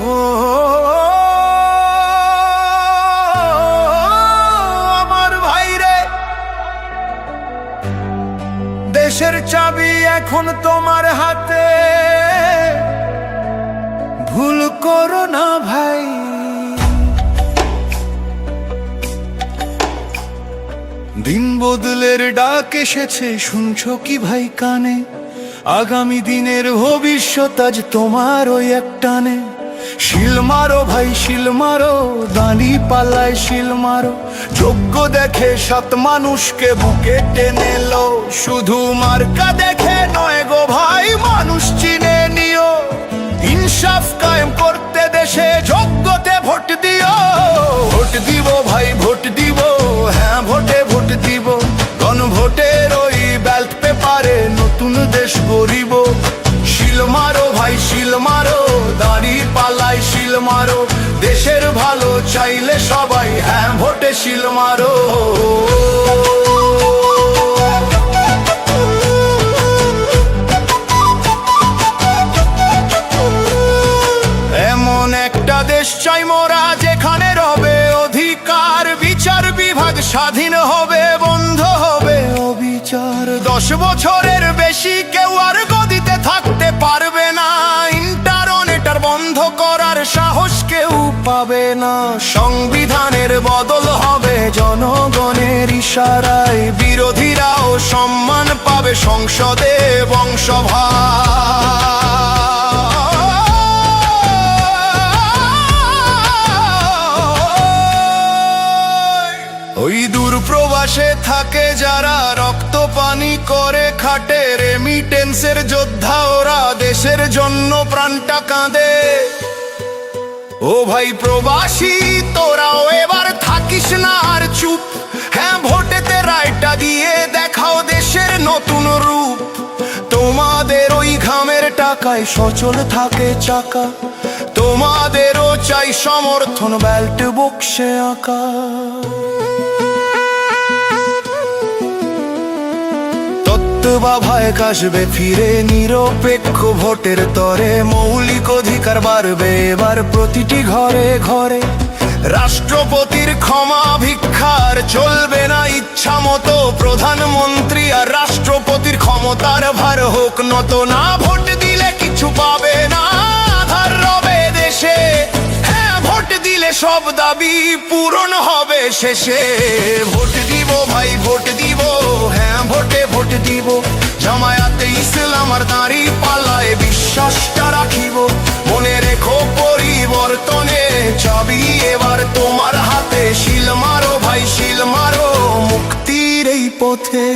ও আমার ভাইরে, দেশের চাবি এখন তোমার হাতে। ভুল করো না ভাই। দিন বদলের ডাক এসেছে, শুনছো কি ভাই কানে? আগামী দিনের ভবিষ্যৎ আজ তোমার ওই একটানে শিল মারো ভাই, শিল মারো, দানি পাল্লায় শিল মারো। যোগ্য দেখে সাত মানুষকে বুকে টেনে লো শুধু মার্কা দেখে সবাই হ্যাঁ ভোটে শিল মারো। এমন একটা দেশ চাই মোরা, যেখানে রবে অধিকার, বিচার বিভাগ স্বাধীন হবে, বন্ধ হবে অবিচার। দশ বছরের বেশি কেউ পাবে না। সংবিধানের বদল হবে জনগণের ইশারায়। বিরোধীরাও সম্মান পাবে সংসদে বংশভার ওই দূর প্রবাসে থাকে যারা রক্ত পানি করে খাটে। রেমিটেন্সের যোদ্ধা ওরা দেশের জন্য প্রাণটা কাঁদে। ও ভাই প্রবাসী, তোরাও এবার থাকিস না আর চুপ। হ্যাঁ ভোটেতে রায়টা দিয়ে দেখাও দেশের নতুন রূপ। তোমাদের ওই ঘামের টাকায় সচল থাকে চাকা। তোমাদেরও চাই সমর্থন বেল্ট বক্সে আঁকা। তত্ত্বাভায়ক আসবে ফিরে নিরপেক্ষ ভোটের তরে মৌলিক অধিকার বাড়বে। এবার প্রতিটি ঘরে ঘরে রাষ্ট্রপতির ক্ষমা ভিক্ষার চলবে না ইচ্ছা মতো প্রধানমন্ত্রী, আর রাষ্ট্রপতির ক্ষমতার ভার হোক নত না। ভোট দিলে কিছু পাবে না দেশে। হ্যাঁ ভোট দিলে সব দাবি পূরণ হবে শেষে। ভোট দিব ভাই, ভোট দিব। ভোট দিব। জামায়াতে ইসলাম আর দাঁড়ি পাল্লায় বিশ্বাসটা রাখিব। মনে রেখো পরিবর্তনে চাবি এবার তোমার হাতে। শিল মারো ভাই, শিল মারো মুক্তির এই পথে।